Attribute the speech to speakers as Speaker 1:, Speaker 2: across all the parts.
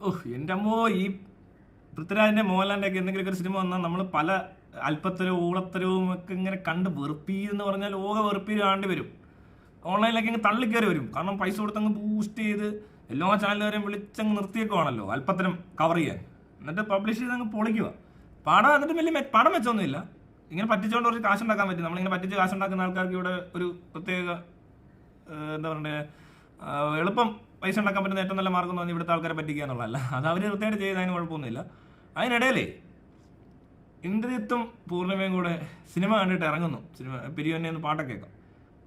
Speaker 1: ഓഹ് എന്റെ അമ്മോ ഈ പൃഥ്വിരാജിന്റെ മോഹൻലാലിന്റെ ഒക്കെ എന്തെങ്കിലും ഒരു സിനിമ വന്നാൽ നമ്മൾ പല അല്പത്തരവും ഊളത്തരവും ഒക്കെ ഇങ്ങനെ കണ്ട് വെറുപ്പീന്ന് പറഞ്ഞാൽ ലോക വെറുപ്പീര് കാണേണ്ടി വരും. ഓൺലൈനിലൊക്കെ അങ്ങ് തള്ളിക്കയറി വരും. കാരണം പൈസ കൊടുത്തങ്ങ് ബൂസ്റ്റ് ചെയ്ത് എല്ലാ ചാനലുകാരെയും വിളിച്ചങ്ങ് നിർത്തിയേക്കുവാണല്ലോ അല്പത്തരം കവർ ചെയ്യാൻ. എന്നിട്ട് പബ്ലിഷ് ചെയ്ത് അങ്ങ് പൊളിക്കുക പടം എന്നിട്ട് വലിയ പടം വെച്ചൊന്നുമില്ല ഇങ്ങനെ പറ്റിച്ചുകൊണ്ട് കുറച്ച് കാശുണ്ടാക്കാൻ പറ്റും. നമ്മളിങ്ങനെ പറ്റിച്ച് കാശുണ്ടാക്കുന്ന ആൾക്കാർക്ക് ഇവിടെ ഒരു പ്രത്യേക എന്താ പറയണ്ടേ എളുപ്പം പൈസ ഉണ്ടാക്കാൻ പറ്റുന്ന ഏറ്റവും നല്ല മാർഗം എന്ന് പറഞ്ഞാൽ ഇവിടുത്തെ ആൾക്കാരെ പറ്റിക്കുക എന്നുള്ളതല്ല. അത് അവർ വൃത്തിയായിട്ട് ചെയ്തതിന് കുഴപ്പമൊന്നുമില്ല. അതിനിടയിലേ ഇന്ദ്രജിത്തും പൂർണിമയും കൂടെ സിനിമ കണ്ടിട്ട് ഇറങ്ങുന്നു. സിനിമ പിരിവന്നെ ഒന്ന് പാട്ടൊക്കെ കേൾക്കാം.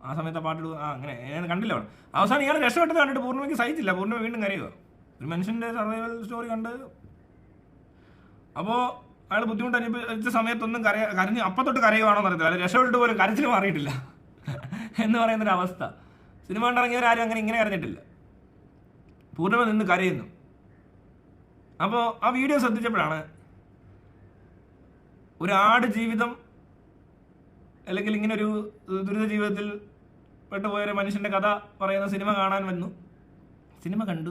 Speaker 1: ആ സമയത്ത് ആ ആ അങ്ങനെ ഞാൻ കണ്ടില്ല അവിടെ. അവസാനം ഇയാൾ രക്ഷപ്പെട്ടത് കണ്ടിട്ട് പൂർണിമയ്ക്ക് സഹിച്ചില്ല. പൂർണിമ വീണ്ടും കരയുക. ഒരു മനുഷ്യന്റെ സർവൈവൽ സ്റ്റോറി കണ്ട് അപ്പോൾ അയാൾ ബുദ്ധിമുട്ട് അനുഭവിച്ച സമയത്തൊന്നും കരയ കരഞ്ഞ് അപ്പം തൊട്ട് കരയുവാണോ എന്നറിയത്തില്ല. അയാൾ രക്ഷപ്പെട്ടിട്ട് പോലും കരച്ചിൽ മാറിയിട്ടില്ല. എന്ന് പറയുന്നൊരു അവസ്ഥ സിനിമ കണ്ടിറങ്ങിയവരാരും അങ്ങനെ ഇങ്ങനെ കരഞ്ഞിട്ടില്ല. പൂർണിമ നിന്ന് കരയുന്നു. അപ്പോൾ ആ വീഡിയോ ശ്രദ്ധിച്ചപ്പോഴാണ് ഒരു ആട് ജീവിതം അല്ലെങ്കിൽ ഇങ്ങനെ ഒരു ദുരിത ജീവിതത്തിൽ പെട്ടുപോയൊരു മനുഷ്യന്റെ കഥ പറയുന്ന സിനിമ കാണാൻ വന്നു. സിനിമ കണ്ടു.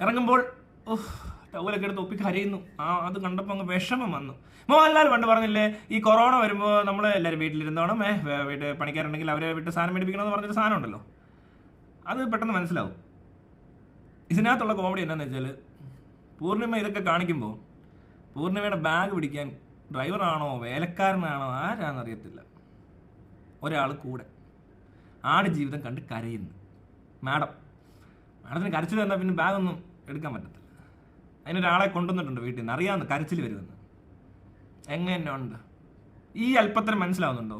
Speaker 1: ഇറങ്ങുമ്പോൾ ഓഹ് ടൗലൊക്കെ എടുത്ത് ഒപ്പി കരയുന്നു. ആ അത് കണ്ടപ്പോൾ അങ്ങ് വിഷമം വന്നു. മോഹൻലാൽ പണ്ട് പറഞ്ഞില്ലേ ഈ കൊറോണ വരുമ്പോൾ നമ്മൾ എല്ലാവരും വീട്ടിലിരുന്നോണം ഏ വേ- വീട്ടിൽ പണിക്കാരുണ്ടെങ്കിൽ അവരെ വിട്ട് സാധനം മേടിപ്പിക്കണമെന്ന് പറഞ്ഞൊരു സാധനം ഉണ്ടല്ലോ. അത് പെട്ടെന്ന് മനസ്സിലാവും. ഇതിനകത്തുള്ള കോമഡി എന്താണെന്ന് വെച്ചാൽ പൂർണിമ ഇതൊക്കെ കാണിക്കുമ്പോൾ പൂർണിമയുടെ ബാഗ് പിടിക്കാൻ ഡ്രൈവറാണോ വേലക്കാരനാണോ ആരാന്നറിയത്തില്ല ഒരാൾ കൂടെ ആട് ജീവിതം കണ്ട് കരയുന്നു. മാഡം മാഡത്തിന് കരച്ചിൽ തന്നാൽ പിന്നെ ബാഗൊന്നും എടുക്കാൻ പറ്റത്തില്ല. അതിനൊരാളെ കൊണ്ടുവന്നിട്ടുണ്ട് വീട്ടിൽ നിന്ന്. അറിയാമെന്ന് കരച്ചിൽ വരുമെന്ന്. എങ്ങനെ ഉണ്ട് ഈ അല്പത്തിന് മനസ്സിലാവുന്നുണ്ടോ?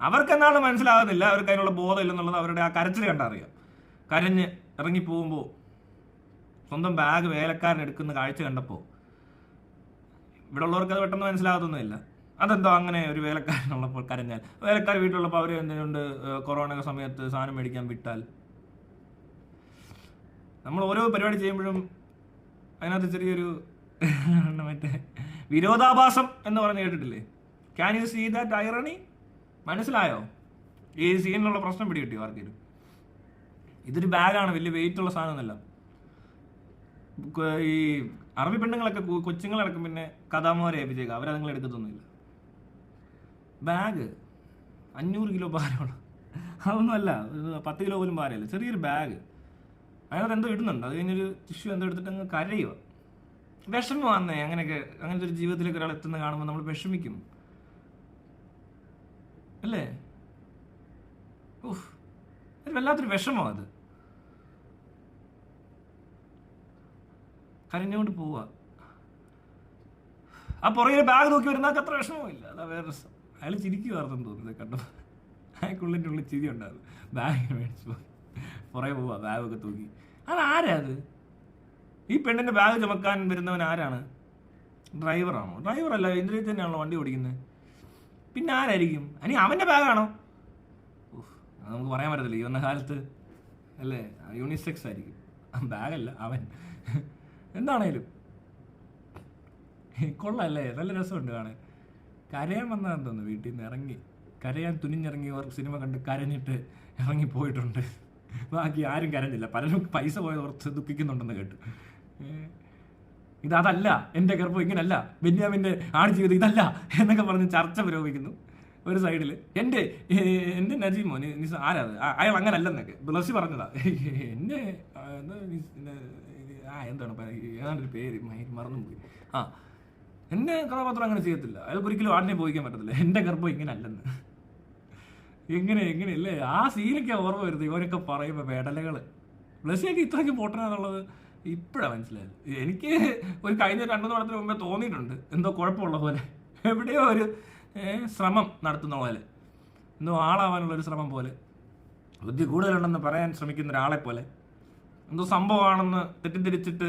Speaker 1: അവർക്ക് എന്നാണ് മനസ്സിലാകുന്നില്ല അവർക്ക് അതിനുള്ള ബോധം ഇല്ലെന്നുള്ളത് അവരുടെ ആ കരച്ചിൽ കണ്ടറിയാം. കരഞ്ഞ് ഇറങ്ങി പോകുമ്പോൾ സ്വന്തം ബാഗ് വേലക്കാരൻ എടുക്കുന്ന കാഴ്ച കണ്ടപ്പോൾ ഇവിടെ ഉള്ളവർക്ക് അത് പെട്ടെന്ന് മനസ്സിലാകത്തൊന്നുമില്ല. അതെന്തോ അങ്ങനെ ഒരു വേലക്കാരനുള്ളപ്പോൾ കരഞ്ഞാൽ. വേലക്കാർ വീട്ടിലുള്ളപ്പോൾ അവർ എന്തിനുണ്ട് കൊറോണ സമയത്ത് സാധനം മേടിക്കാൻ വിട്ടാൽ? നമ്മൾ ഓരോ പരിപാടി ചെയ്യുമ്പോഴും അതിനകത്ത് ചെറിയൊരു മറ്റേ വിരോധാഭാസം എന്ന് പറഞ്ഞ് കേട്ടിട്ടില്ലേ? Can you see that irony മനസ്സിലായോ? ഈ സീനിലുള്ള പ്രശ്നം പിടികിട്ടിയോ ആർക്കെങ്കിലും? ഇതൊരു ബാഗാണ് വലിയ വെയിറ്റ് ഉള്ള സാധനമൊന്നുമല്ല. ഈ അറബി പെണ്ണുങ്ങളൊക്കെ കൊച്ചുങ്ങളടക്കം പിന്നെ കഥാമാരെ ഏൽപ്പിച്ചേക്കാം. അവരെ നിങ്ങൾ എടുക്കത്തൊന്നുമില്ല ബാഗ്. അഞ്ഞൂറ് കിലോ ഭാരമാണ്. അതൊന്നുമല്ല പത്ത് കിലോ പോലും ഭാരമല്ല. ചെറിയൊരു ബാഗ്. അതിനകത്ത് എന്തോ ഇടുന്നുണ്ട്. അത് കഴിഞ്ഞൊരു ടിഷ്യൂ എന്തോ എടുത്തിട്ട് അങ്ങ് കരയുക വിഷമമാന്നേ അങ്ങനെയൊക്കെ അങ്ങനത്തെ ഒരു ജീവിതത്തിലേക്ക് ഒരാൾ എത്തുന്ന കാണുമ്പോൾ നമ്മൾ വിഷമിക്കും. അല്ലേ? ഒരു വല്ലാത്തൊരു വിഷമം അത്. കരഞ്ഞുകൊണ്ട് പോവുക ആ പുറകിലെ ബാഗ് നോക്കി വരുന്നതൊക്കെ അത്ര വിഷമമില്ല അതാ വേറെ രസം അയാൾ ചിരിക്കുമായിരുന്നു തോന്നുന്നത് കണ്ടു അയാൾക്കുള്ളിന്റെ ഉള്ളിൽ ചിരി ഉണ്ടായിരുന്നു. ബാഗ് മേടിച്ചു പുറകെ ബാഗ് ബാഗൊക്കെ തൂക്കി. അതാരാ അത്? ഈ പെണ്ണിന്റെ ബാഗ് ചുമക്കാൻ വരുന്നവൻ ആരാണ്? ഡ്രൈവറാണോ ഡ്രൈവറല്ല ഇന്ദ്രിയ തന്നെയാണല്ലോ വണ്ടി ഓടിക്കുന്നത് പിന്നെ ആരായിരിക്കും? അനി അവന്റെ ബാഗാണോ അത് നമുക്ക് പറയാൻ പറ്റത്തില്ല. ഈ വന്ന കാലത്ത് അല്ലേ? യൂണിസെക്സ് ആയിരിക്കും. ബാഗല്ല അവൻ. എന്താണേലും. കൊള്ളല്ലേ? നല്ല രസമുണ്ട് കാണാൻ. കരയാൻ വന്നാൽ തോന്നുന്നു വീട്ടിൽ നിന്ന് ഇറങ്ങി. കരയാൻ തുനിഞ്ഞിറങ്ങി ഓർക്ക് സിനിമ കണ്ട് കരഞ്ഞിട്ട് ഇറങ്ങി പോയിട്ടുണ്ട്. ബാക്കി ആരും കരഞ്ഞില്ല. പലരും പൈസ പോയത് ഓർത്ത് ദുഃഖിക്കുന്നുണ്ടെന്ന് കേട്ടു. ഇതല്ല എന്റെ ഗർഭം ഇങ്ങനല്ല. ബെന്യാമിന്റെ ആട് ജീവിതം ഇതല്ല എന്നൊക്കെ പറഞ്ഞ് ചർച്ച പുരോഗമിക്കുന്നു. ഒരു സൈഡിൽ എന്റെ എന്റെ നജീമോ ആരാ അയാൾ അങ്ങനല്ലെന്നൊക്കെ. ബ്ലസ് പറഞ്ഞതാ. എന്റെ ആ, എന്താണ്? ഏതാണ്ട് ഒരു പേര് മറന്നു മറന്നുപോയി. ആ എന്റെ കഥാപാത്രം അങ്ങനെ ചെയ്യത്തില്ല. അയാൾക്ക് ഒരിക്കലും ആടിനെ പോയിക്കാൻ പറ്റത്തില്ല. എന്റെ ഗർഭം ഇങ്ങനെ അല്ലെന്ന് എങ്ങനെ എങ്ങനെയല്ലേ ആ സീനൊക്കെ ഓർമ്മ വരുന്നത് ഇവരൊക്കെ പറയുമ്പോൾ വേടലകൾ ബ്ലസ്സിയൊക്കെ ഇത്രയ്ക്ക് പൊട്ടനാന്നുള്ളത് ഇപ്പോഴാണ് മനസ്സിലായത്. എനിക്ക് ഒരു കഴിഞ്ഞ രണ്ടു നടത്തിന് മുമ്പേ തോന്നിയിട്ടുണ്ട്. എന്തോ കുഴപ്പമുള്ള പോലെ. എവിടെയോ ഒരു ശ്രമം നടത്തുന്ന പോലെ. എന്തോ ആളാവാനുള്ള ഒരു ശ്രമം പോലെ. ബുദ്ധി കൂടുതലുണ്ടെന്ന് പറയാൻ ശ്രമിക്കുന്ന ഒരാളെ പോലെ. എന്തോ സംഭവമാണെന്ന് തെറ്റിദ്ധരിച്ചിട്ട്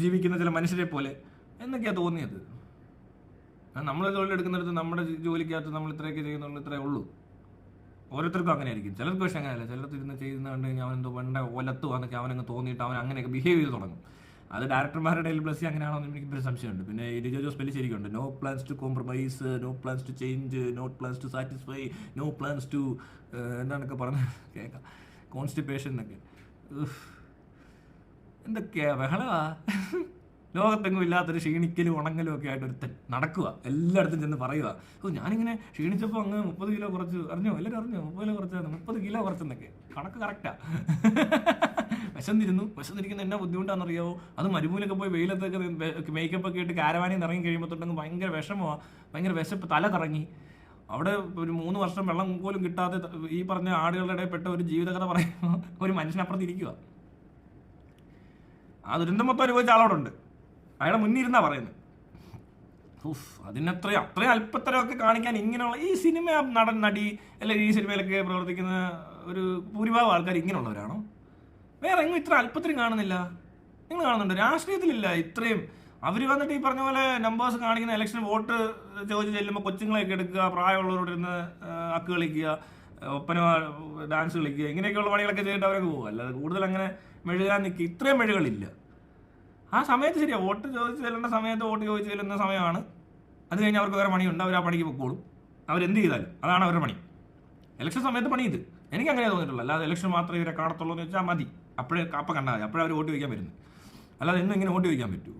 Speaker 1: ജീവിക്കുന്ന ചില മനുഷ്യരെ പോലെ. എന്നൊക്കെയാണ് തോന്നിയത്. നമ്മൾ തൊഴിലെടുക്കുന്നിടത്ത് നമ്മുടെ ജോലിക്കകത്ത് നമ്മൾ ഇത്രയൊക്കെ ചെയ്യുന്നുള്ളൂ ഇത്രേ ഉള്ളൂ. ഓരോരുത്തർക്കും അങ്ങനെ ആയിരിക്കും ചിലർക്ക് പക്ഷെ അങ്ങനെയല്ല. ചിലർക്ക് ഇരുന്ന് ചെയ്യുന്ന കണ്ട് കഴിഞ്ഞാൽ അവൻ എന്തോ പണ്ട ഒലത്തുവാന്നൊക്കെ അവനങ്ങ് തോന്നിയിട്ട് അവൻ അങ്ങനെയൊക്കെ ബിഹേവ് ചെയ്ത് തുടങ്ങും. അത് ഡയറക്ടർമാരുടെ ഇടയിൽ ബ്ലസ്സി അങ്ങനെയാണോ എന്ന് എനിക്ക് സംശയമുണ്ട്. പിന്നെ Lijo Jose Pelli ശരിക്കുണ്ട് no plans to compromise no plans to change no plans to satisfy no plans to എന്താണൊക്കെ പറഞ്ഞ് കേൾക്കാം. കോൺസ്റ്റിപ്പേഷൻ എന്നൊക്കെ. എന്തൊക്കെയാ ബഹളമാ? ലോകത്തെങ്ങും ഇല്ലാത്തൊരു ക്ഷീണിക്കലും ഉണങ്ങലും ഒക്കെ ആയിട്ട് ഒരുത്തൻ നടക്കുക എല്ലായിടത്തും ചെന്ന് പറയുക ഓ ഞാനിങ്ങനെ ക്ഷീണിച്ചപ്പോൾ അങ്ങ് മുപ്പത് കിലോ കുറച്ച് അറിഞ്ഞോ? എല്ലാവരും അറിഞ്ഞോ? മുപ്പത് കിലോ കുറച്ചാണ് മുപ്പത് കിലോ കുറച്ചെന്നൊക്കെ. കണക്ക് കറക്റ്റാ വിശന്നിരുന്നു. വിശന്നിരിക്കുന്ന എന്നാ ബുദ്ധിമുട്ടാണെന്നറിയാവോ? അത് മരുഭൂമിലൊക്കെ പോയി വെയിലത്തൊക്കെ മേക്കപ്പ് ഒക്കെ ഇട്ട് കാരവാനിന്ന് നിന്ന് ഇറങ്ങി കഴിയുമ്പോൾ തൊട്ടങ്ങ് ഭയങ്കര വിഷമമാണ് ഭയങ്കര വിശപ്പ് തല കറങ്ങി. അവിടെ ഒരു മൂന്ന് വർഷം വെള്ളം പോലും കിട്ടാതെ ഈ പറഞ്ഞ ആടുകളുടെ ഇടയിൽപ്പെട്ട ഒരു ജീവിതകഥ പറയുമ്പോൾ ഒരു മനുഷ്യനപ്പുറത്ത് ഇരിക്കുക ആ ദുരന്തം മൊത്തം അനുഭവിച്ച ആളോടുണ്ട് അയാളെ മുന്നിരുന്നാ പറയുന്നത്. ഉഫ് അതിനത്രയും അത്രയും അല്പത്തരമൊക്കെ കാണിക്കാൻ ഇങ്ങനെയുള്ള ഈ സിനിമ നടൻ നടി അല്ലെങ്കിൽ ഈ സിനിമയിലൊക്കെ പ്രവർത്തിക്കുന്ന ഒരു ഭൂരിഭാഗം ആൾക്കാർ ഇങ്ങനെയുള്ളവരാണോ? വേറെ എങ്ങും ഇത്ര അല്പത്തിനും കാണുന്നില്ല. നിങ്ങൾ കാണുന്നുണ്ട്? രാഷ്ട്രീയത്തിലില്ല. ഇത്രയും അവർ വന്നിട്ട് ഈ പറഞ്ഞ പോലെ നമ്പേഴ്സ് കാണിക്കുന്ന ഇലക്ഷൻ വോട്ട് ചോദിച്ച് ചെല്ലുമ്പോൾ കൊച്ചുങ്ങളെയൊക്കെ എടുക്കുക പ്രായമുള്ളവരോട് ഇരുന്ന് അക്ക് കളിക്കുക ഒപ്പന ഡാൻസ് കളിക്കുക ഇങ്ങനെയൊക്കെയുള്ള പണികളൊക്കെ ചെയ്തിട്ട് അവരൊക്കെ പോകും. അല്ലാതെ കൂടുതൽ അങ്ങനെ മെഴുകാൻ നിൽക്കുക ഇത്രയും മെഴുകളില്ല ആ സമയത്ത് ശരിയാ വോട്ട് ചോദിച്ച് ചെല്ലേണ്ട സമയത്ത് വോട്ട് ചോദിച്ച് ചെല്ലുന്ന സമയമാണ്. അത് കഴിഞ്ഞ് അവർക്ക് വേറെ പണിയുണ്ട് അവർ ആ പണിക്ക് പൊക്കോളും. അവരെന്ത് ചെയ്താലും അതാണ് അവരുടെ പണി. ഇലക്ഷൻ സമയത്ത് പണി ഇത്. എനിക്ക് അങ്ങനെ തോന്നിയിട്ടുള്ളൂ. അല്ലാതെ ഇലക്ഷൻ മാത്രമേ ഇവരെ കാണത്തുള്ളൂ എന്ന് വെച്ചാൽ മതി. അപ്പോഴേ അപ്പം കണ്ടാൽ മതി. അപ്പോഴേ അവർ വോട്ട് ചോദിക്കാൻ വരുന്നത്. അല്ലാതെ എന്നും ഇങ്ങനെ വോട്ട് ചോദിക്കാൻ പറ്റൂ.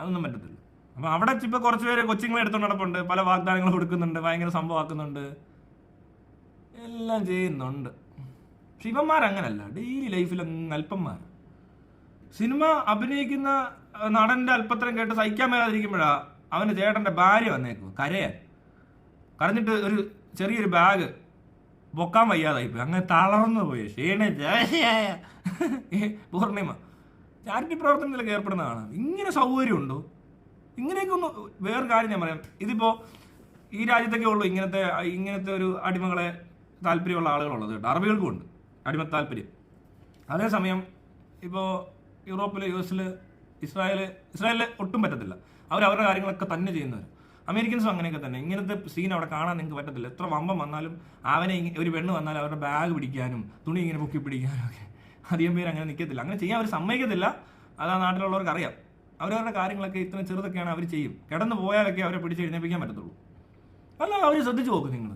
Speaker 1: അതൊന്നും പറ്റത്തില്ല. അപ്പോൾ അവിടെ ഇപ്പോൾ കുറച്ച് പേര് കൊച്ചുങ്ങളെ എടുത്തുകൊണ്ട് നടപ്പുണ്ട് പല വാഗ്ദാനങ്ങൾ കൊടുക്കുന്നുണ്ട് ഭയങ്കര സംഭവമാക്കുന്നുണ്ട്. എല്ലാം ചെയ്യുന്നുണ്ട്. പക്ഷെ ഇവന്മാരങ്ങനല്ല ഡെയിലി ലൈഫിൽ അല്പന്മാർ സിനിമ അഭിനയിക്കുന്ന നടന്റെ അല്പത്തരം കേട്ട് സഹിക്കാൻ മേലാതിരിക്കുമ്പോഴാണ് അവന്റെ ചേട്ടന്റെ ഭാര്യ വന്നേക്കും കരയാൻ. കരഞ്ഞിട്ട് ഒരു ചെറിയൊരു ബാഗ് പൊക്കാൻ വയ്യാതായി പോയി അങ്ങനെ തളർന്നു പോയി ക്ഷീണിച്ച പൂർണിമ. ചാരിറ്റി പ്രവർത്തനത്തിലൊക്കെ ഏർപ്പെടുന്നതാണ്. ഇങ്ങനെ സൗകര്യമുണ്ടോ? ഇങ്ങനെയൊക്കെ ഒന്ന് വേറെ കാര്യം ഞാൻ പറയാം. ഇതിപ്പോ ഈ രാജ്യത്തൊക്കെ ഉള്ളൂ ഇങ്ങനത്തെ ഇങ്ങനത്തെ ഒരു അടിമകളെ താല്പര്യമുള്ള ആളുകളുള്ളത് കേട്ടോ. അറബികൾക്കും ഉണ്ട് അടിമ താല്പര്യം. അതേസമയം ഇപ്പോൾ യൂറോപ്പിൽ യു എസിൽ ഇസ്രായേൽ ഇസ്രായേലിൽ ഒട്ടും പറ്റത്തില്ല. അവർ അവരുടെ കാര്യങ്ങളൊക്കെ തന്നെ ചെയ്യുന്നവർ അമേരിക്കൻസും അങ്ങനെയൊക്കെ തന്നെ. ഇങ്ങനത്തെ സീൻ അവിടെ കാണാൻ നിങ്ങൾക്ക് പറ്റത്തില്ല. എത്ര വമ്പം വന്നാലും അവനെ ഒരു പെണ്ണ് വന്നാലും അവരുടെ ബാഗ് പിടിക്കാനും തുണി ഇങ്ങനെ പൊക്കി പിടിക്കാനും ഒക്കെ. അധികം പേര് അങ്ങനെ നിൽക്കത്തില്ല അങ്ങനെ ചെയ്യാൻ അവർ സമ്മതിക്കത്തില്ല. അത് ആ നാട്ടിലുള്ളവർക്ക് അറിയാം. അവരവരുടെ കാര്യങ്ങളൊക്കെ ഇത്ര ചെറുതൊക്കെയാണ് അവർ ചെയ്യും. കിടന്നു പോയാലൊക്കെ അവരെ പിടിച്ച് എഴുന്നേപ്പിക്കാൻ പറ്റത്തുള്ളൂ. അല്ല അവർ ശ്രദ്ധിച്ചു നോക്കും നിങ്ങൾ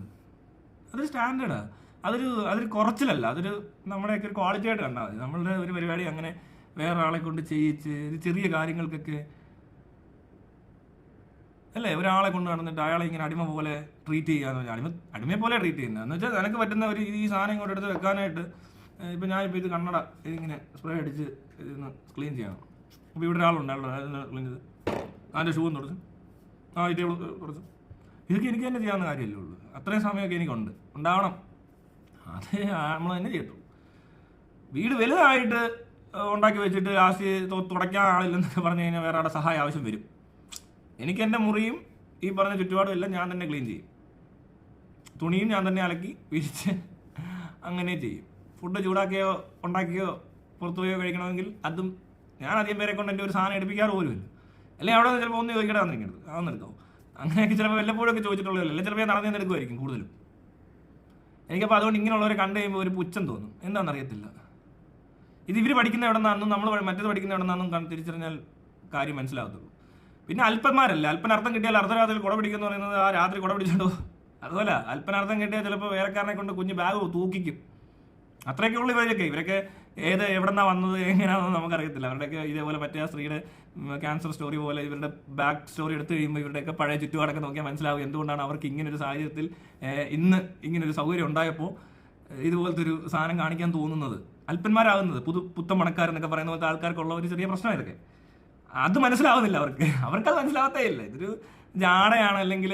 Speaker 1: അതൊരു സ്റ്റാൻഡേർഡാ. അതൊരു അതൊരു കുറച്ചിലല്ല. അതൊരു നമ്മുടെയൊക്കെ ഒരു ക്വാളിറ്റി ആയിട്ട് കണ്ടാൽ മതി. നമ്മളുടെ ഒരു പരിപാടി അങ്ങനെ വേറെ ആളെ കൊണ്ട് ചെയ്യിച്ച് ചെറിയ കാര്യങ്ങൾക്കൊക്കെ അല്ലേ? ഒരാളെ കൊണ്ട് നടന്നിട്ട് അയാളെ ഇങ്ങനെ അടിമ പോലെ ട്രീറ്റ് ചെയ്യാന്ന് പറഞ്ഞാൽ അടിമ അടിമയെ പോലെ ട്രീറ്റ് ചെയ്യുന്നത് എന്ന് വെച്ചാൽ നിനക്ക് പറ്റുന്ന ഒരു ഈ സാധനം ഇങ്ങോട്ട് എടുത്ത് വെക്കാനായിട്ട് ഇപ്പൊ ഞാനിപ്പോൾ ഇത് കണ്ണട ഇതിങ്ങനെ സ്പ്രേ അടിച്ച് ഇതൊന്ന് ക്ലീൻ ചെയ്യണം. അപ്പോൾ ഇവിടെ ഒരാളുണ്ട് അയാളുടെ ക്ലീൻ ചെയ്ത്. അതിന്റെ ഷൂ ഒന്ന് തുടച്ചു. ആ ഈ ടേബിൾ തുടച്ചു. ഇതൊക്കെ എനിക്ക് തന്നെ ചെയ്യാവുന്ന കാര്യമല്ലേ ഉള്ളൂ. അത്രയും സമയമൊക്കെ എനിക്കുണ്ട്. ഉണ്ടാവണം. അത് നമ്മൾ തന്നെ ചെയ്യത്തുള്ളൂ. വീട് വലുതായിട്ട് ഉണ്ടാക്കി വെച്ചിട്ട് ലാസ്റ്റ് തുടയ്ക്കാൻ ആളില്ലെന്നൊക്കെ പറഞ്ഞു കഴിഞ്ഞാൽ വേറെ ആളുടെ സഹായം ആവശ്യം വരും. എനിക്ക് എന്റെ മുറിയും ഈ പറഞ്ഞ ചുറ്റുപാടും എല്ലാം ഞാൻ തന്നെ ക്ലീൻ ചെയ്യും. തുണിയും ഞാൻ തന്നെ അലക്കി വിരിച്ച് അങ്ങനെ ചെയ്യും. ഫുഡ് ചൂടാക്കിയോ ഉണ്ടാക്കിയോ പുറത്തു പോയോ കഴിക്കണമെങ്കിൽ അതും ഞാൻ അധികം പേരെ കൊണ്ട് എന്റെ ഒരു സാധനം എടുപ്പിക്കാറ് പോലുമില്ല. അല്ലെങ്കിൽ അവിടെ ചിലപ്പോൾ ഒന്ന് ചോദിക്കട്ടെ വന്നിരിക്കരുത് അതൊന്നും എടുക്കാവും അങ്ങനെയൊക്കെ ചിലപ്പോൾ വല്ലപ്പോഴൊക്കെ ചോദിച്ചിട്ടുള്ളതല്ല? അല്ലെങ്കിൽ ചിലപ്പോൾ ഞാൻ നടന്നു എടുക്കുമായിരിക്കും കൂടുതലും. എനിക്കപ്പോൾ അതുകൊണ്ട് ഇങ്ങനെയുള്ളവരെ കണ്ടു കഴിയുമ്പോൾ ഒരു പുച്ഛം തോന്നും. എന്താണെന്ന് അറിയത്തില്ല ഇത് ഇവർ പഠിക്കുന്ന എവിടെ നിന്നാണെന്നും നമ്മൾ മറ്റേത് പഠിക്കുന്ന എവിടെ നിന്നാണെന്നും തിരിച്ചറിഞ്ഞാൽ കാര്യം മനസ്സിലാകത്തുള്ളൂ. പിന്നെ അല്പന്മാരല്ല. അല്പനർത്ഥം കിട്ടിയാൽ അർദ്ധരാത്രി കുട പിടിക്കുന്നു പറയുന്നത് ആ രാത്രി കുട പിടിച്ചിട്ടുണ്ടോ അതുപോലെ അല്പനർത്ഥം കിട്ടിയാൽ ചിലപ്പോൾ വേറെക്കാരനെ കൊണ്ട് കുഞ്ഞ് ബാഗ് തൂക്കിക്കും. അത്രയൊക്കെ ഉള്ളു ഇവരൊക്കെ. ഇവരൊക്കെ ഏത് എവിടെന്നാ വന്നത് എങ്ങനെയാണെന്ന് നമുക്കറിയത്തില്ല. അവരുടെയൊക്കെ ഇതേപോലെ മറ്റേ സ്ത്രീയുടെ ക്യാൻസർ സ്റ്റോറി പോലെ ഇവരുടെ ബാക്ക് സ്റ്റോറി എടുത്തു കഴിയുമ്പോൾ ഇവരുടെയൊക്കെ പഴയ ചുറ്റുപാടൊക്കെ നോക്കിയാൽ മനസ്സിലാവും എന്തുകൊണ്ടാണ് അവർക്ക് ഇങ്ങനൊരു സാഹചര്യത്തിൽ ഇന്ന് ഇങ്ങനൊരു സൗകര്യം ഉണ്ടായപ്പോൾ ഇതുപോലത്തെ ഒരു സാധനം കാണിക്കാൻ തോന്നുന്നത്. അല്പന്മാരാകുന്നത് പുതു പുത്തൻ പണക്കാരെന്നൊക്കെ പറയുന്ന പോലത്തെ ആൾക്കാർക്കുള്ള ഒരു ചെറിയ പ്രശ്നം ഇതൊക്കെ. അത് മനസ്സിലാവുന്നില്ല അവർക്ക്. അവർക്കത് മനസ്സിലാവത്തേ ഇല്ല. ഇതൊരു ജാടയാണ് അല്ലെങ്കിൽ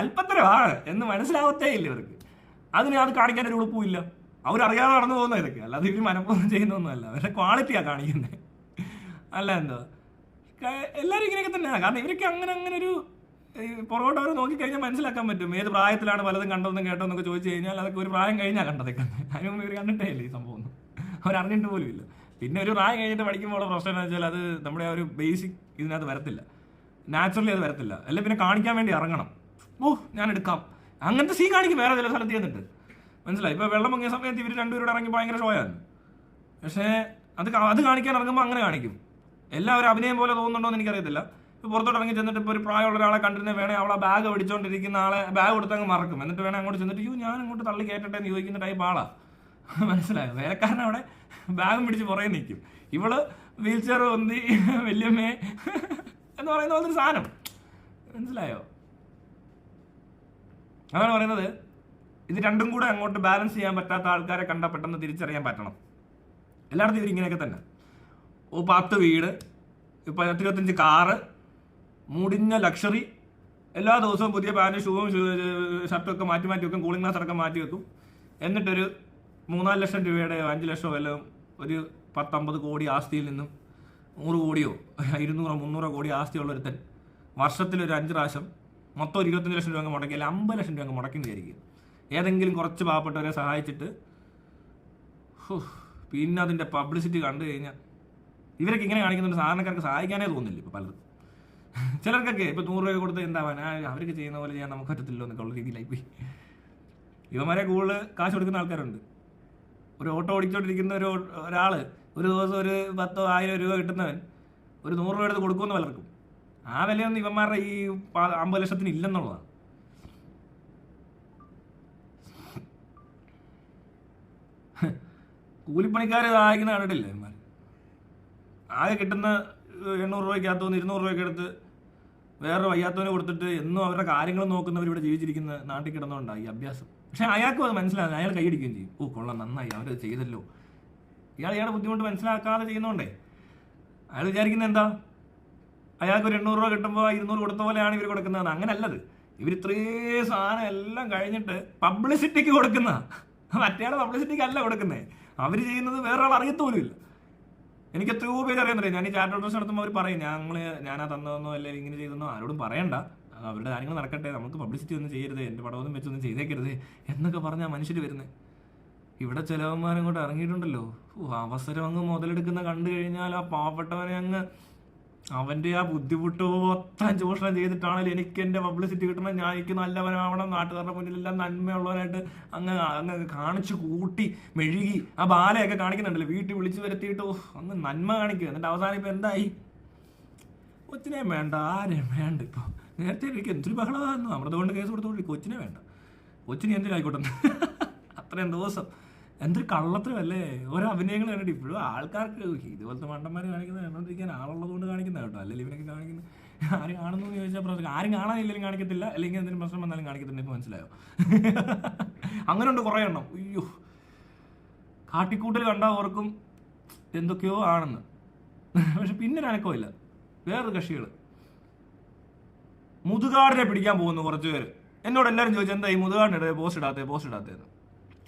Speaker 1: അല്പത്തരമാണ് എന്ന് മനസ്സിലാവത്തേ ഇല്ല ഇവർക്ക്. അതിന് അത് കാണിക്കാൻ ഒരു ഉളുപ്പുമില്ല അവരറിയാതെ നടന്നു പോകുന്ന ഇതൊക്കെ. അല്ലാതെ ഇവർ മനഃപൂർവം ചെയ്യുന്നൊന്നുമല്ല അവരുടെ ക്വാളിറ്റിയാണ് കാണിക്കുന്നത് അല്ല എന്തോ? എല്ലാവരും ഇങ്ങനെയൊക്കെ തന്നെയാണ് കാരണം ഇവരൊക്കെ അങ്ങനെ അങ്ങനെ ഒരു പുറകോട്ട് അവർ നോക്കിക്കഴിഞ്ഞാൽ മനസ്സിലാക്കാൻ പറ്റും. ഏത് പ്രായത്തിലാണ് പലതും കണ്ടതെന്നും കേട്ടതെന്നൊക്കെ ചോദിച്ചു കഴിഞ്ഞാൽ അതൊക്കെ ഒരു പ്രായം കഴിഞ്ഞാൽ കണ്ടതൊക്കെ അതിന് മുമ്പ് ഇവർ കണ്ടിട്ടേ ഇല്ല ഈ സംഭവം അവരറിഞ്ഞിട്ട് പോലും ഇല്ല പിന്നെ ഒരു പ്രായം കഴിഞ്ഞിട്ട് പഠിക്കുമ്പോൾ പ്രശ്നം എന്ന് വെച്ചാൽ അത് നമ്മുടെ ആ ഒരു ബേസിക് ഇതിനകത്ത് വരത്തില്ല. നാച്ചുറലി അത് വരത്തില്ല. അല്ലെ പിന്നെ കാണിക്കാൻ വേണ്ടി ഇറങ്ങണം. ഓ ഞാൻ എടുക്കാം അങ്ങനത്തെ സീൻ കാണിക്കും. വേറെ ചില സ്ഥലത്ത് ചെന്നിട്ട്. മനസ്സിലായി? ഇപ്പൊ വെള്ളം പൊങ്ങിയ സമയത്ത് ഇവർ രണ്ടുപേരോട് ഇറങ്ങി ഭയങ്കര ഷോയാണ് പക്ഷേ അത് അത് കാണിക്കാൻ ഇറങ്ങുമ്പോൾ അങ്ങനെ കാണിക്കും. എല്ലാവരും അഭിനയം പോലെ തോന്നുന്നുണ്ടോ എന്ന് എനിക്കറിയത്തില്ല. ഇപ്പൊ പുറത്തോട്ട് ഇറങ്ങി ചെന്നിട്ട് ഇപ്പോൾ ഒരു പ്രായമുള്ള ഒരാളെ കണ്ടിരുന്ന വേണേ അവളെ ബാഗ് പിടിച്ചോണ്ടിരിക്കുന്ന ആളെ ബാഗ് കൊടുത്ത് അങ്ങ് മറക്കും. എന്നിട്ട് വേണേ അങ്ങോട്ട് ചെന്നിട്ട് യു ഞാൻ അങ്ങോട്ട് തള്ളി കയറ്റട്ടെ എന്ന് ചോദിക്കുന്ന ടൈപ്പ് ആളാ. മനസ്സിലായോ? വേലക്കാരൻ അവിടെ ബാഗും പിടിച്ച് പുറകെ നിൽക്കും ഇവൾ വീൽ ചെയർ ഒന്തി വല്യമ്മേ എന്ന് പറയുന്ന പോലൊരു സാധനം. മനസ്സിലായോ? അതാണ് പറയുന്നത്. ഇത് രണ്ടും കൂടെ അങ്ങോട്ട് ബാലൻസ് ചെയ്യാൻ പറ്റാത്ത ആൾക്കാരെ കണ്ട പെട്ടെന്ന് തിരിച്ചറിയാൻ പറ്റണം. എല്ലായിടത്തും ഇവർ ഇങ്ങനെയൊക്കെ തന്നെ. ഓ പത്ത് വീട് ഇപ്പം പത്തിരുപത്തഞ്ച് കാറ് മുടിഞ്ഞ ലക്ഷറി എല്ലാ ദിവസവും പുതിയ പാന്റും ഷൂവും ഷർട്ടും മാറ്റി മാറ്റി വെക്കും കൂളിംഗ് ഗ്ലാസ് അടക്കം മാറ്റി വെക്കും. എന്നിട്ടൊരു മൂന്നാൽ ലക്ഷം രൂപയുടെ അഞ്ച് ലക്ഷമോ വല്ലതും ഒരു പത്തമ്പത് കോടി ആസ്തിയിൽ നിന്നും നൂറ് കോടിയോ ഇരുന്നൂറോ മുന്നൂറോ കോടി ആസ്തിയുള്ള ഒരുത്തൻ വർഷത്തിൽ ഒരു അഞ്ച് പ്രാവശ്യം മൊത്തം ഒരു ഇരുപത്തഞ്ച് ലക്ഷം രൂപ അങ്ങ് മുടക്കി അല്ലെങ്കിൽ അമ്പത് ലക്ഷം രൂപ മുടക്കി വിചാരിക്കും. ഏതെങ്കിലും കുറച്ച് പാവപ്പെട്ടവരെ സഹായിച്ചിട്ട് പിന്നെ അതിന്റെ പബ്ലിസിറ്റി കണ്ടു കഴിഞ്ഞാൽ ഇവരൊക്കെ ഇങ്ങനെ കാണിക്കുന്നുണ്ട്. സാധാരണക്കാർക്ക് സഹായിക്കാനേ തോന്നില്ല ഇപ്പോൾ പലരും ചിലർക്കൊക്കെ ഇപ്പോൾ നൂറ് രൂപ കൊടുത്ത് എന്താവാൻ പറയാ അവർക്ക് ചെയ്യുന്ന പോലെ ചെയ്യാൻ നമുക്ക് പറ്റത്തില്ലോ എന്നൊക്കെ ഉള്ള രീതിയിലായി പോയി. ഇവന്മാരെ കൂടുതൽ കാശ് കൊടുക്കുന്ന ആൾക്കാരുണ്ട്. ഒരു ഓട്ടോ ഓടിച്ചോണ്ടിരിക്കുന്ന ഒരു ഒരാൾ ഒരു ദിവസം ഒരു പത്തോ ആയിരം രൂപ കിട്ടുന്നവൻ ഒരു നൂറ് രൂപ എടുത്ത് കൊടുക്കുമെന്ന് പലർക്കും. ആ വിലയൊന്നും ഇവന്മാരുടെ ഈ അമ്പത് ലക്ഷത്തിന് ഇല്ലെന്നുള്ളതാണ്. കൂലിപ്പണിക്കാരെ സഹായിക്കുന്ന കണ്ടിട്ടില്ലേ ഇവന്മാർ ആകെ കിട്ടുന്ന എണ്ണൂറ് രൂപയ്ക്കകത്തു നിന്ന് ഇരുന്നൂറ് രൂപയ്ക്ക് എടുത്ത് വേറെ വയ്യാത്തവന് കൊടുത്തിട്ട് എന്നും അവരുടെ കാര്യങ്ങൾ നോക്കുന്നവർ ഇവിടെ ജീവിച്ചിരിക്കുന്ന നാട്ടിൽ കിടന്നുകൊണ്ടാണ് ഈ അഭ്യാസം. പക്ഷെ അയാൾക്കും അത് മനസ്സിലാകും അയാൾ കൈയടിക്കുകയും ചെയ്യും. ഓ കൊള്ളാം നന്നായി അവരത് ചെയ്തല്ലോ. ഇയാൾ ഇയാളുടെ ബുദ്ധിമുട്ട് മനസ്സിലാക്കാതെ ചെയ്യുന്നോണ്ടേ. അയാൾ വിചാരിക്കുന്നത് എന്താ? അയാൾക്ക് ഒരു എണ്ണൂറ് രൂപ കിട്ടുമ്പോൾ ഇരുന്നൂറ് കൊടുത്ത പോലെയാണ് ഇവർ കൊടുക്കുന്നത് അങ്ങനല്ലത്. ഇവർ ഇത്രയും സാധനം എല്ലാം കഴിഞ്ഞിട്ട് പബ്ലിസിറ്റിക്ക് കൊടുക്കുന്ന മറ്റേയാൾ പബ്ലിസിറ്റിക്ക് അല്ല കൊടുക്കുന്നത് അവർ ചെയ്യുന്നത് വേറെ ആൾ അറിയത്തോലും ഇല്ല. എനിക്ക് എത്രയോ പേര് അറിയാൻ ഞാൻ ഈ ചാറ്റ് ഓട്ടോസ് നടത്തുമ്പോൾ അവർ പറയും ഞങ്ങൾ ഞാനാ തന്നതെന്നോ അല്ലെങ്കിൽ ഇങ്ങനെ ചെയ്തെന്നോ ആരോടും പറയണ്ട. അവരുടെ കാര്യങ്ങൾ നടക്കട്ടെ. നമുക്ക് പബ്ലിസിറ്റി ഒന്നും ചെയ്യരുത്. എന്റെ പടമൊന്നും വെച്ചൊന്നും ചെയ്തേക്കരുത്. എന്നൊക്കെ പറഞ്ഞാൽ മനുഷ്യർ വരുന്നത് ഇവിടെ ചിലവന്മാരും കൂടെ ഇറങ്ങിയിട്ടുണ്ടല്ലോ. അവസരം അങ്ങ് മുതലെടുക്കുന്ന കണ്ടു കഴിഞ്ഞാൽ ആ പാവപ്പെട്ടവനെ അങ്ങ് അവന്റെ ആ ബുദ്ധിമുട്ട് മൊത്തം ചൂഷണം ചെയ്തിട്ടാണല്ലോ എനിക്ക് എന്റെ പബ്ലിസിറ്റി കിട്ടണം. ഞാൻ എനിക്ക് നല്ലവനാവണം. നാട്ടുകാരുടെ മുന്നിലെല്ലാം നന്മയുള്ളവനായിട്ട് അങ്ങ് അങ്ങ് കാണിച്ചു കൂട്ടി മെഴുകി ആ ബാലയൊക്കെ കാണിക്കുന്നുണ്ടല്ലോ. വീട്ടിൽ വിളിച്ചു വരുത്തിയിട്ട് അങ്ങ് നന്മ കാണിക്കുക. എന്നിട്ട് അവസാനം ഇപ്പൊ എന്തായി? കൊച്ചിനെ വേണ്ട ആരെയും വേണ്ട ഇപ്പൊ. നേരത്തെ എനിക്ക് എന്തൊരു ബഹളമായിരുന്നു. അമൃതകൊണ്ട് കേസ് കൊടുത്തോണ്ടി കൊച്ചിനെ വേണ്ട. കൊച്ചിനെ എന്തിനായിക്കോട്ടെ? അത്രയും ദിവസം എന്തൊരു കള്ളത്തരമല്ലേ? ഓരോ അഭിനയങ്ങൾ കണ്ടിട്ട് ഇപ്പോഴും ആൾക്കാർക്ക് ഇതുപോലത്തെ മണ്ടന്മാർ കാണിക്കുന്ന കണ്ടോണ്ടിരിക്കാൻ ആളുള്ളത് കൊണ്ട് കാണിക്കുന്ന കേട്ടോ അല്ലെങ്കിൽ ഇവരൊക്കെ കാണിക്കുന്നത് ആരും കാണുന്നു എന്ന് ചോദിച്ചാൽ പ്രശ്നം. ആരും കാണാനില്ലെങ്കിലും കാണിക്കത്തില്ല. അല്ലെങ്കിൽ എന്തെങ്കിലും പ്രശ്നം വന്നാലും കാണിക്കത്തില്ല. ഇപ്പൊ മനസ്സിലായോ? അങ്ങനെ ഉണ്ട് കുറേ എണ്ണം. അയ്യോ. കാട്ടിക്കൂട്ടിൽ കണ്ടാൽ ഓർക്കും എന്തൊക്കെയോ ആണെന്ന്. പക്ഷെ പിന്നെ അനക്കമില്ല. വേറൊരു കക്ഷികൾ മുതുകാടിനെ പിടിക്കാൻ പോകുന്നു കുറച്ച് പേര്. എന്നോട് എല്ലാവരും ചോദിച്ചു എന്താ ഈ മുതുകാടിനിടെ പോസ്റ്റ് ഇടാത്തേ? പോസ്റ്റ് ഇടാത്തേന്ന്.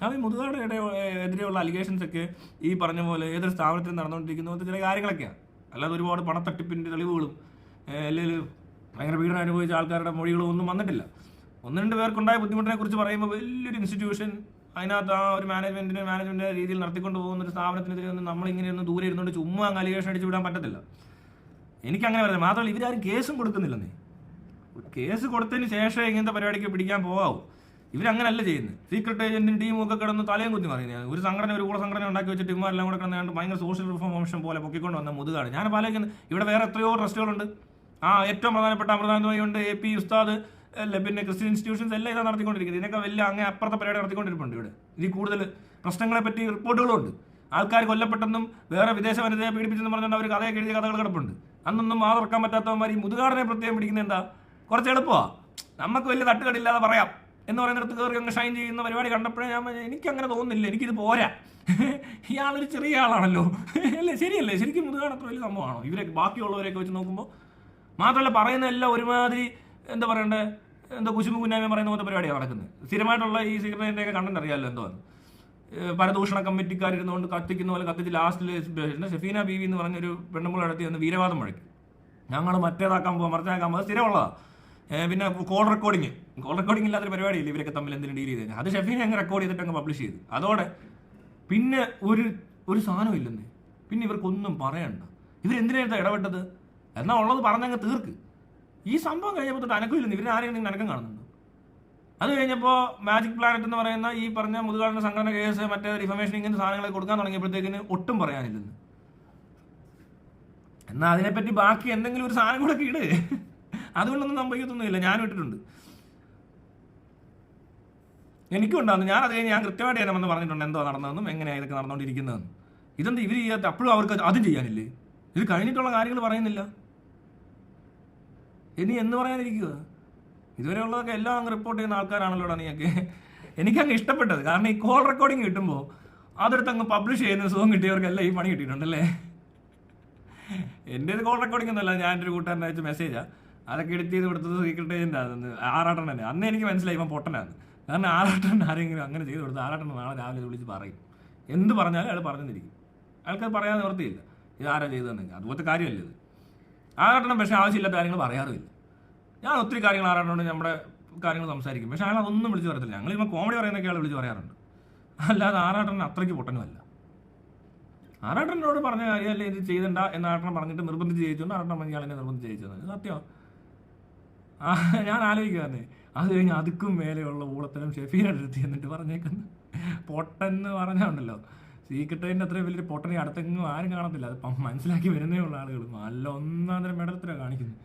Speaker 1: അത് ഈ മുതുകാടിനിടെ എതിരെയുള്ള അലിഗേഷൻസ് ഒക്കെ ഈ പറഞ്ഞ പോലെ ഏതൊരു സ്ഥാപനത്തിൽ നടന്നുകൊണ്ടിരിക്കുന്ന പോലത്തെ ചില കാര്യങ്ങളൊക്കെയാണ് അല്ലാതെ ഒരുപാട് പണത്തട്ടിപ്പിന്റെ തെളിവുകളും അല്ലെങ്കിൽ ഭയങ്കര പീഡനം അനുഭവിച്ച ആൾക്കാരുടെ മൊഴികളും ഒന്നും വന്നിട്ടില്ല. ഒന്ന് രണ്ട് പേർക്കുണ്ടായ ബുദ്ധിമുട്ടിനെ കുറിച്ച് പറയുമ്പോൾ വലിയൊരു ഇൻസ്റ്റിറ്റ്യൂഷൻ അതിനകത്ത് ആ ഒരു മാനേജ്മെന്റിന് മാനേജ്മെന്റ് രീതിയിൽ നടത്തിക്കൊണ്ട് പോകുന്ന ഒരു സ്ഥാപനത്തിനെതിരെ ഒന്നും നമ്മളിങ്ങനെ ഒന്ന് ദൂരെ ഇരുന്നുകൊണ്ട് ചുമ്മാ അങ്ങ് അലിഗേഷൻ അടിച്ചു വിടാൻ പറ്റത്തില്ല. എനിക്ക് അങ്ങനെ പറയുന്നത് മാത്രമല്ല ഇവരാരും കേസും കൊടുക്കുന്നില്ലെന്നേ. കേസ് കൊടുത്തതിന് ശേഷം ഇങ്ങനത്തെ പരിപാടിക്ക് പിടിക്കാൻ പോകാവൂ ഇവരങ്ങനല്ല ചെയ്യുന്നത്. സീക്രട്ട് ഏജന്റും ടീമും ഒക്കെ കിടന്ന് തലയും കുത്തി മറിയുന്നത്. ഒരു സംഘടന ഒരു കൂടെ സംഘടന ഉണ്ടാക്കി വെച്ചിട്ട് ഇമാരെല്ലാം കൂടെ കിടന്ന് ഭയങ്കര സോഷ്യൽ റിഫോർമേഷൻ പോലെ പൊക്കിക്കൊണ്ട് വന്ന മുതുകാണ് ഞാൻ പാലിക്കുന്നത് ഇവിടെ വേറെ എത്രയോ ട്രസ്റ്റുകളുണ്ട്. ആ ഏറ്റവും പ്രധാനപ്പെട്ട അമൃതാനന്ദമയുണ്ട് എ പി ഉസ്താദ് അല്ല പിന്നെ ക്രിസ്ത്യൻ ഇൻസ്റ്റിറ്റ്യൂഷൻസ് എല്ലാം ഇതാണ് നടത്തിക്കൊണ്ടിരിക്കുന്നത്. ഇതിനൊക്കെ വലിയ അങ്ങനെ അപ്പുറത്തെ പരിപാടി നടത്തിക്കൊണ്ടിരിപ്പുണ്ട് ഇവിടെ. ഇതിൽ കൂടുതൽ പ്രശ്നങ്ങളെ പറ്റി റിപ്പോർട്ടുകളുണ്ട്. ആൾക്കാർ കൊല്ലപ്പെട്ടെന്നും വേറെ വിദേശ വനിതയെ പീഡിപ്പിച്ചെന്ന് പറഞ്ഞുകൊണ്ട് അവർ കഥയൊക്കെ എഴുതിയ കഥകൾ കിടപ്പുണ്ട്. അന്നൊന്നും മാതർക്കാൻ പറ്റാത്തവന്മാർ ഈ മുതുകാടനെ പ്രത്യേകം പിടിക്കുന്നത് എന്താ? കുറച്ച് എളുപ്പമാണ് നമുക്ക് വലിയ തട്ടുകടില്ലാതെ പറയാം. എന്ന് പറയുന്നിടത്ത് കയറി അങ്ങ് ഷൈൻ ചെയ്യുന്ന പരിപാടി കണ്ടപ്പോഴേ ഞാൻ എനിക്ക് അങ്ങനെ തോന്നുന്നില്ല എനിക്കിത് പോരാ. ഇയാളൊരു ചെറിയ ആളാണല്ലോ. അല്ലേ ശരിയല്ലേ? ശരിക്കും മുതുകാട് അത്ര വലിയ സംഭവമാണോ? ഇവരെ ബാക്കിയുള്ളവരെയൊക്കെ വെച്ച് നോക്കുമ്പോൾ മാത്രമല്ല പറയുന്ന എല്ലാം ഒരുമാതിരി എന്താ പറയണ്ടേ എന്താ കുശുമ്പ് കുഞ്ഞാമ പറയുന്ന പോലത്തെ പരിപാടിയാണ് നടക്കുന്നത് സ്ഥിരമായിട്ടുള്ള ഈ സീക്രട്ടിന്റെ ഒക്കെ കണ്ടന്റ് അറിയാമല്ലോ എന്തോ പരദൂഷണ കമ്മിറ്റിക്കാരിരുന്നുകൊണ്ട് കത്തിക്കുന്ന പോലെ കത്തിച്ച് ലാസ്റ്റിൽ ഷെഫീന ബീവി എന്ന് പറഞ്ഞൊരു പെണ്ണുമ്പോൾ നടത്തി വന്ന് വീരവാദം മുഴക്കി ഞങ്ങൾ മറ്റേതാക്കാൻ പോകാം മറിച്ചാക്കാൻ പോകാം സ്ഥിരമുള്ളതാ. ഏ, പിന്നെ കോൾ റെക്കോർഡിങ് കോൾ റെക്കോർഡിംഗ് ഇല്ലാത്തൊരു പരിപാടിയില്ല ഇവരൊക്കെ തമ്മിൽ എന്തെങ്കിലും ഡീൽ ചെയ്തത് അത് ഷെഫീൻ അങ്ങ് റെക്കോർഡ് ചെയ്തിട്ട് അങ്ങ് പബ്ലിഷ് ചെയ്തു. അതോടെ പിന്നെ ഒരു ഒരു സാധനം ഇല്ലെന്ന്. പിന്നെ ഇവർക്കൊന്നും പറയണ്ട. ഇവരെന്തിനായിരുന്നു ഇടപെട്ടത്? എന്നാ ഉള്ളത് പറഞ്ഞങ്ങ് തീർക്ക്. ഈ സംഭവം കഴിഞ്ഞപ്പോൾ തൊട്ട് അനക്കം ഇല്ലെന്ന്. ഇവരെ ആരെങ്കിലും അനക്കം കാണുന്നുണ്ടോ? അത് കഴിഞ്ഞപ്പോൾ മാജിക് പ്ലാനറ്റ് എന്ന് പറയുന്ന ഈ പറഞ്ഞ മുതുകാലിന് സംഘടന കേസ് മറ്റേ ഇൻഫർമേഷൻ ഇങ്ങനത്തെ സാധനങ്ങളെ കൊടുക്കാൻ തുടങ്ങിയപ്പോഴത്തേക്കിന് ഒട്ടും പറയാനില്ലെന്ന്. എന്നാൽ അതിനെപ്പറ്റി ബാക്കി എന്തെങ്കിലും ഒരു സാധനം കൂടെ ഇട്. അതുകൊണ്ടൊന്നും സംഭവിക്കത്തൊന്നുമില്ല ഞാനും ഇട്ടിട്ടുണ്ട്. എനിക്കും ഉണ്ടാകുന്നു ഞാൻ അത് കഴിഞ്ഞ് ഞാൻ കൃത്യമായിട്ട് ഞാൻ വന്ന് പറഞ്ഞിട്ടുണ്ട്. എന്തോ നടന്നതെന്നും എങ്ങനെയാണ് ഇതൊക്കെ നടന്നുകൊണ്ടിരിക്കുന്നതെന്നും ഇതെന്ത് ഇവർ ചെയ്യാത്ത അപ്പോഴും അവർക്ക് അതും ചെയ്യാനില്ലേ? ഇത് കഴിഞ്ഞിട്ടുള്ള കാര്യങ്ങൾ പറയുന്നില്ല. ഇനി എന്ന് പറയാനിരിക്കുക? ഇതുവരെ ഉള്ളതൊക്കെ എല്ലാം അങ്ങ് റിപ്പോർട്ട് ചെയ്യുന്ന ആൾക്കാരാണല്ലോ നീയൊക്കെ. എനിക്കങ്ങ് ഇഷ്ടപ്പെട്ടത്. കാരണം ഈ കോൾ റെക്കോർഡിങ് കിട്ടുമ്പോൾ അതെടുത്ത് അങ്ങ് പബ്ലിഷ് ചെയ്യുന്ന സുഖം കിട്ടിയവർക്കെല്ലാം ഈ പണി കിട്ടിയിട്ടുണ്ടല്ലേ എന്റെ കോൾ റെക്കോർഡിംഗ് ഒന്നുമല്ല ഞാൻ എന്റെ ഒരു കൂട്ടുകാരനെ അയച്ച മെസ്സേജാ അതൊക്കെ എഡിറ്റ് ചെയ്ത് കൊടുത്തത് സീക്രട്ട് ചെയ്തിന്റെ അതെന്ന് ആറാട്ടൻ തന്നെ അന്ന് എനിക്ക് മനസ്സിലായി ഇവൻ പൊട്ടനാണ് കാരണം ആറാട്ടൻ ആരെങ്കിലും അങ്ങനെ ചെയ്ത് കൊടുത്ത് ആറാട്ടൻ നാളെ രാവിലെ വിളിച്ച് പറയും. എന്ത് പറഞ്ഞാലും അയാൾ പറഞ്ഞിരിക്കും അയാൾക്കത് പറയാൻ നിവർത്തിയില്ല. ഇത് ആരാ ചെയ്തതെന്നെങ്കിൽ അതുപോലത്തെ കാര്യമല്ല ഇത്. ആറാട്ടണം പക്ഷേ ആവശ്യമില്ലാത്ത കാര്യങ്ങൾ പറയാറുമില്ല. ഞാൻ ഒത്തിരി കാര്യങ്ങൾ ആറാട്ടനോട് നമ്മുടെ കാര്യങ്ങൾ സംസാരിക്കും. പക്ഷേ അയാൾ അതൊന്നും വിളിച്ച് പറയത്തില്ല. ഞങ്ങൾ ഇപ്പോൾ കോമഡി പറയുന്നൊക്കെ അയാൾ വിളിച്ച് പറയാറുണ്ട്. അല്ലാതെ ആറാട്ടൻ അത്രയ്ക്ക് പൊട്ടനുമല്ല. ആറാട്ടനോട് പറഞ്ഞ കാര്യമല്ലേ ഇത് ചെയ്തണ്ട എന്ന് ആറാട്ടൻ പറഞ്ഞിട്ട് നിർബന്ധിച്ച് ചെയ്യിച്ചുകൊണ്ട് ആറാട്ടൻ പറഞ്ഞ എന്നെ നിർബന്ധിച്ച് ചെയ്യിച്ചത് സത്യം. ഞാൻ ആലോചിക്കുവാന്നേ അത് കഴിഞ്ഞ് അതുക്കും മേലെയുള്ള ഊളത്തരം ഷെഫീനെ എടുത്തി എന്നിട്ട് പറഞ്ഞേക്കുന്നു. പൊട്ടെന്ന് പറഞ്ഞുണ്ടല്ലോ. സീക്രട്ടറിന്റെ അത്രയും വലിയൊരു പൊട്ടനെ അടുത്തെങ്ങും ആരും കാണത്തില്ല. അത് മനസ്സിലാക്കി വരുന്നേ ഉള്ള ആളുകൾ നല്ല ഒന്നാം തരം മെഡലത്തിലാണ് കാണിക്കുന്നത്.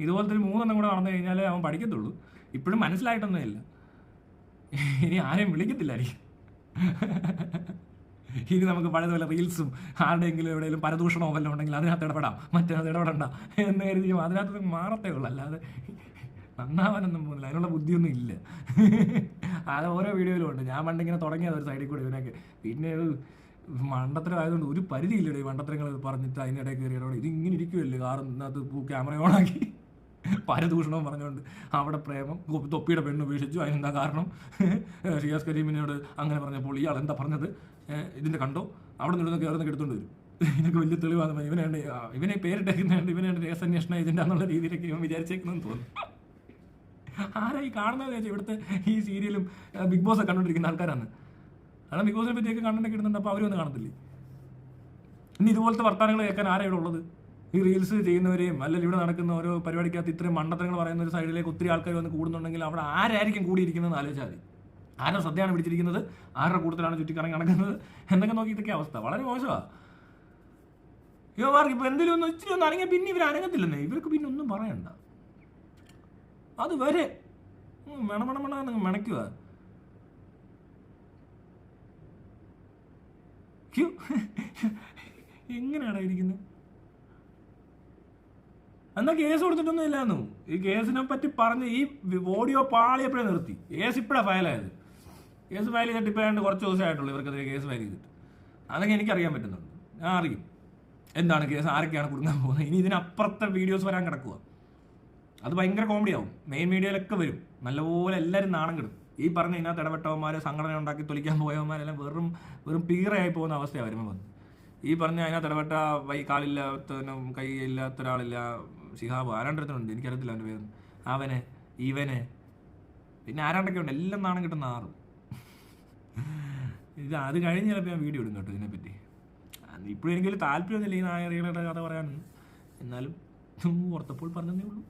Speaker 1: ഇതുപോലത്തെ ഒരു മൂന്നെണ്ണം കൂടെ നടന്നു കഴിഞ്ഞാലേ അവൻ പഠിക്കത്തുള്ളൂ. ഇപ്പോഴും മനസ്സിലായിട്ടൊന്നുമില്ല ഇനി ആരെയും വിളിക്കത്തില്ലായിരിക്കും. ഇനി നമുക്ക് പഴയതുപോലെ റീൽസും ആരുടെയെങ്കിലും എവിടെയെങ്കിലും പരദൂഷണമോ വല്ലതും ഉണ്ടെങ്കിൽ അതിനകത്ത് ഇടപെടാം. മറ്റേ ഇടപെടണ്ട. എന്ന് കരുതി അതിനകത്ത് മാറത്തേ ഉള്ളൂ. അല്ലാതെ നന്നാവാനൊന്നും പോകുന്നില്ല. അതിനുള്ള ബുദ്ധിയൊന്നും ഇല്ല. അത് ഓരോ വീഡിയോയിലും ഉണ്ട്. ഞാൻ പണ്ടിങ്ങനെ തുടങ്ങിയത് ഒരു സൈഡിൽ കൂടെ ഇവനൊക്കെ പിന്നെ മണ്ടത്തരം ആയതുകൊണ്ട് ഒരു പരിധിയില്ലടേ ഈ മണ്ടത്തരങ്ങൾ പറഞ്ഞിട്ട് അതിനിടയിൽ കയറിയതോടെ ഇത് ഇങ്ങനെ ഇരിക്കുമല്ലേ കാറിനകത്ത് ക്യാമറ ഓണാക്കി പരദൂഷണവും പറഞ്ഞുകൊണ്ട് അവിടെ പ്രേമം തൊപ്പിയുടെ പെണ്ണ് ഉപേക്ഷിച്ചു. അതിനെന്താ കാരണം? ഷിയാസ് കരീമിനോട് അങ്ങനെ പറഞ്ഞപ്പോൾ ഇയാൾ എന്താ പറഞ്ഞത്? ഇതിന്റെ കണ്ടോ? അവിടെ നിന്ന് കയറുന്ന എടുത്തോണ്ട് വരും. ഇതിനൊക്കെ വലിയ തെളിവാണ്. ഇവനാണ്ട് ആ, ഇവനെ പേരിട്ടേക്കുന്നതുകൊണ്ട് ഇവനാണ് രഹസ്യാന്വേഷണ ഇതിന്റെ എന്നുള്ള രീതിയിലൊക്കെ ഇവൻ വിചാരിച്ചേക്കുന്നതെന്ന് തോന്നുന്നു. ആരാ ഈ കാണുന്നത് ചോദിച്ചാൽ ഇവിടുത്തെ ഈ സീരിയലും ബിഗ് ബോസ് ഒക്കെ കണ്ടുകൊണ്ടിരിക്കുന്ന ആൾക്കാരാണ്. കാരണം ബിഗ് ബോസിനെ പറ്റിയൊക്കെ കണ്ടൊക്കെ ഇടുന്നുണ്ട് അപ്പോൾ അവരൊന്നും കാണത്തില്ലേ? ഇനി ഇതുപോലത്തെ വർത്തമാനങ്ങൾ കേൾക്കാൻ ആരാ ഇവിടെ ഉള്ളത്? ഈ റീൽസ് ചെയ്യുന്നവരെയും അല്ലെങ്കിൽ ഇവിടെ നടക്കുന്ന ഓരോ പരിപാടിക്കകത്ത് ഇത്രയും മണ്ടത്തരങ്ങൾ പറയുന്ന ഒരു സൈഡിലേക്ക് ഒത്തിരി ആൾക്കാർ വന്ന് കൂടുന്നുണ്ടെങ്കിൽ അവിടെ ആരായിരിക്കും കൂടിയിരിക്കുന്നതെന്ന് ആലോചിച്ചാൽ മതി. ആരുടെ ശ്രദ്ധയാണ് പിടിച്ചിരിക്കുന്നത്? ആരുടെ കൂട്ടത്തിലാണ് ചുറ്റിക്കറങ്ങി നടക്കുന്നത്? എന്നൊക്കെ നോക്കി ഇതൊക്കെ അവസ്ഥ. വളരെ മോശമാണ് ഇവർക്ക് ഇപ്പൊ എന്തെങ്കിലും ഒന്ന് ഇച്ചിരി ഒന്ന് അനങ്ങിയ പിന്നെ ഇവർ അനങ്ങത്തില്ലെന്നേ. ഇവർക്ക് പിന്നെ ഒന്നും പറയണ്ട. അത് വരെ മെണമണമണ മെണക്കുക ക്യൂ. എങ്ങനെയാടാ ഇരിക്കുന്നത് എന്നാ കേസ് കൊടുത്തിട്ടൊന്നും ഇല്ലായിരുന്നു ഈ കേസിനെ പറ്റി പറഞ്ഞ് ഈ ഓഡിയോ പാളിയപ്പോഴേ നിർത്തി. കേസ് ഇപ്പോഴാണ് ഫയലായത്. കേസ് ഫയൽ ചെയ്തിട്ട് ഇപ്പോഴാണ്ട് കുറച്ച് ദിവസമായിട്ടുള്ളൂ ഇവർക്കെതിരെ കേസ് ഫയൽ ചെയ്തിട്ട്. അതൊക്കെ എനിക്കറിയാൻ പറ്റുന്നുണ്ട്. ഞാൻ അറിയും. എന്താണ് കേസ്? ആരൊക്കെയാണ് കൊടുക്കാൻ പോകുന്നത്? ഇനി ഇതിനപ്പുറത്തെ വീഡിയോസ് വരാൻ കിടക്കുക അത് ഭയങ്കര കോമഡി ആവും. മെയിൻ മീഡിയയിലൊക്കെ വരും. നല്ലപോലെ എല്ലാവരും നാണം കിടും. ഈ പറഞ്ഞ ഇതിനകത്ത് ഇടപെട്ടവന്മാരെ സംഘടന ഉണ്ടാക്കി തൊലിക്കാൻ പോയവന്മാരെല്ലാം വെറും വെറും പീറയായി പോകുന്ന അവസ്ഥയാണ് വരുമ്പോൾ ഈ പറഞ്ഞ അതിനകത്ത് ഇടപെട്ട വൈ കാലില്ലാത്തനും കൈ ഇല്ലാത്ത ഒരാളില്ല ശിഹാബ് ആരാണ്ടടുത്തുണ്ട് എനിക്കറിയത്തില്ല അവന്റെ പേര് അവന് ഇവന് പിന്നെ ആരാണ്ടൊക്കെ ഉണ്ട് എല്ലാം നാണം കിട്ടുന്ന ആറും. ഇത് അത് കഴിഞ്ഞ് ചിലപ്പോൾ ഞാൻ വീഡിയോ ഇടും കേട്ടോ ഇതിനെപ്പറ്റി. ഇപ്പോഴും എനിക്കൊരു താല്പര്യമൊന്നുമില്ല ഈ നായകളുടെ കഥ പറയാനൊന്നും. എന്നാലും ഓർത്തപ്പോൾ പറഞ്ഞതേ ഉള്ളൂ.